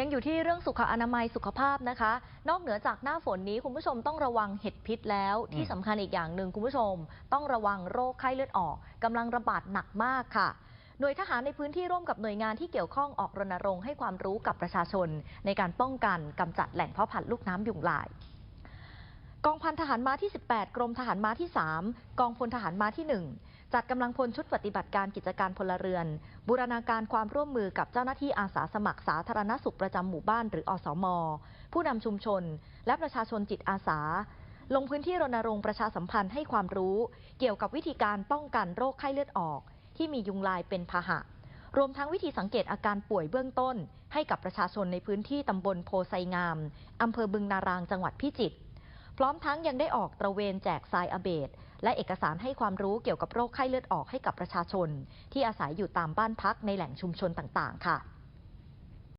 ยังอยู่ที่เรื่องสุขอนามัยสุขภาพนะคะ นอกเหนือจากหน้าฝนนี้คุณผู้ชมต้องระวังเห็ดพิษแล้วที่สำคัญอีกอย่างหนึ่งคุณผู้ชม ต้องระวังโรคไข้เลือดออกกำลังระบาดหนักมากค่ะหน่วยทหารในพื้นที่ร่วมกับหน่วยงานที่เกี่ยวข้องออกรณรงค์ให้ความรู้กับประชาชน ในการป้องกันกำจัดแหล่งเพาะพันธุ์ลูกน้ำยุงลาย กองพันทหารม้าที่ 18 กรมทหารม้าที่ 3 กองพลทหารม้าที่ 1 จัดกำลังพลชุดปฏิบัติการกิจการพลเรือน บูรณาการความร่วมมือกับเจ้าหน้าที่อาสาสมัครสาธารณสุขประจำหมู่บ้านหรืออสม ผู้นำชุมชน และประชาชนจิตอาสา ลงพื้นที่รณรงค์ประชาสัมพันธ์ให้ความรู้ เกี่ยวกับวิธีการป้องกันโรคไข้เลือดออก ที่มียุงลายเป็นพาหะ รวมทั้งวิธีสังเกตอาการป่วยเบื้องต้น ให้กับประชาชนในพื้นที่ตำบลโพไซงามอำเภอบึงนารางจังหวัดพิจิตร พร้อมทั้งยังได้ออกตระเวนแจกทรายอเบดและเอกสารให้ความรู้เกี่ยวกับโรคไข้เลือดออกให้กับประชาชน ที่อาศัยอยู่ตามบ้านพักในแหล่งชุมชนต่างๆ ค่ะ